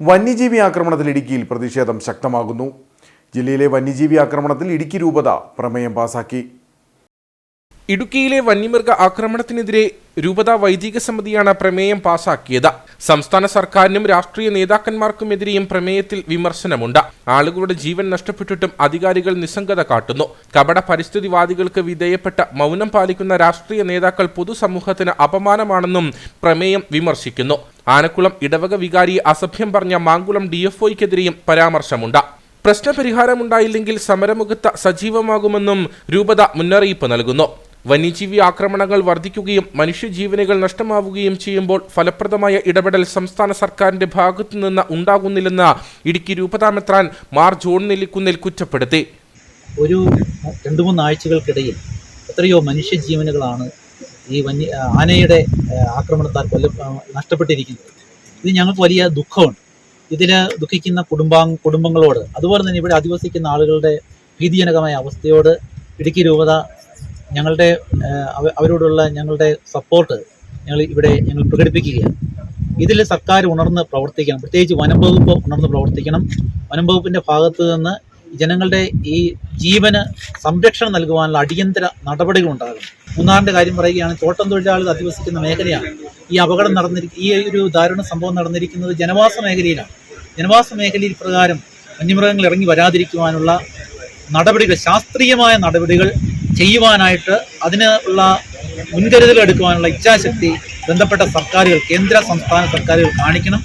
വന്യജീവി ആക്രമണത്തിൽ ഇടുക്കിയിൽ പ്രതിഷേധം ശക്തമാകുന്നു. ജില്ലയിലെ വന്യജീവി ആക്രമണത്തിൽ ഇടുക്കി രൂപത പ്രമേയം പാസാക്കി. ഇടുക്കിയിലെ വന്യമൃഗ ആക്രമണത്തിനെതിരെ രൂപത വൈദിക സമിതിയാണ് പ്രമേയം പാസാക്കിയത്. സംസ്ഥാന സർക്കാരിനും രാഷ്ട്രീയ നേതാക്കന്മാർക്കുമെതിരെയും പ്രമേയത്തിൽ വിമർശനമുണ്ട്. ആളുകളുടെ ജീവൻ നഷ്ടപ്പെട്ടിട്ടും അധികാരികൾ നിസ്സംഗത കാട്ടുന്നു. കപട പരിസ്ഥിതിവാദികൾക്ക് വിധേയപ്പെട്ട മൗനം പാലിക്കുന്ന രാഷ്ട്രീയ നേതാക്കൾ പൊതുസമൂഹത്തിന് അപമാനമാണെന്നും പ്രമേയം വിമർശിക്കുന്നു. ആനക്കുളം ഇടവക വികാരി അസഭ്യം പറഞ്ഞ മാങ്കുളം ഡിഎഫ്ഒയ്ക്കെതിരെയും പരാമർശമുണ്ട്. പ്രശ്നപരിഹാരമുണ്ടായില്ലെങ്കിൽ സമരമുഖത്ത് സജീവമാകുമെന്നും രൂപത മുന്നറിയിപ്പ് നൽകുന്നു. വന്യജീവി ആക്രമണങ്ങൾ വർദ്ധിക്കുകയും മനുഷ്യജീവനുകൾ നഷ്ടമാവുകയും ചെയ്യുമ്പോൾ ഫലപ്രദമായ ഇടപെടൽ സംസ്ഥാന സർക്കാരിന്റെ ഭാഗത്തുനിന്ന് ഉണ്ടാകുന്നില്ലെന്ന് ഇടുക്കി രൂപതാമെത്രാൻ മാർ ജോൺ നെല്ലിക്കുന്നിൽ കുറ്റപ്പെടുത്തി. ഒരു രണ്ട് മൂന്ന് ആഴ്ചകൾക്കിടയിൽ എത്രയോ മനുഷ്യജീവനുകളാണ് ഈ വന്യ ആനയുടെ ആക്രമണത്താൽ കൊല്ല നഷ്ടപ്പെട്ടിരിക്കുന്നത് ഇത് ഞങ്ങൾക്ക് വലിയ ദുഃഖമുണ്ട്. ഇതിൽ ദുഃഖിക്കുന്ന കുടുംബാ കുടുംബങ്ങളോട് അതുപോലെ തന്നെ ഇവിടെ അധിവസിക്കുന്ന ആളുകളുടെ ഭീതിജനകമായ അവസ്ഥയോട് ഇടുക്കി രൂപത ഞങ്ങളുടെ അവരോടുള്ള ഞങ്ങളുടെ സപ്പോർട്ട് ഞങ്ങൾ ഇവിടെ ഞങ്ങൾ പ്രകടിപ്പിക്കുകയാണ്. ഇതിൽ സർക്കാർ ഉണർന്ന് പ്രവർത്തിക്കണം. പ്രത്യേകിച്ച് വനം വകുപ്പ് ഉണർന്ന് പ്രവർത്തിക്കണം. വനം വകുപ്പിന്റെ ഭാഗത്ത് നിന്ന് ജനങ്ങളുടെ ഈ ജീവന് സംരക്ഷണം നൽകുവാനുള്ള അടിയന്തര നടപടികൾ ഉണ്ടാകും മൂന്നാറിന്റെ കാര്യം പറയുകയാണെങ്കിൽ തോട്ടം തൊഴിലാളികൾ അധിവസിക്കുന്ന മേഖലയാണ്. ഈ അപകടം നടന്നിരിക്കുന്ന ഈ ഒരു ദാരുണ സംഭവം നടന്നിരിക്കുന്നത് ജനവാസ മേഖലയിലാണ്. ജനവാസ മേഖലയിൽ പ്രകാരം വന്യമൃഗങ്ങൾ ഇറങ്ങി വരാതിരിക്കുവാനുള്ള നടപടികൾ ശാസ്ത്രീയമായ നടപടികൾ ചെയ്യുവാനായിട്ട് അതിന് ഉള്ള മുൻകരുതൽ എടുക്കുവാനുള്ള ഇച്ഛാശക്തി ബന്ധപ്പെട്ട സർക്കാരുകൾ കേന്ദ്ര സംസ്ഥാന സർക്കാരുകൾ കാണിക്കണം.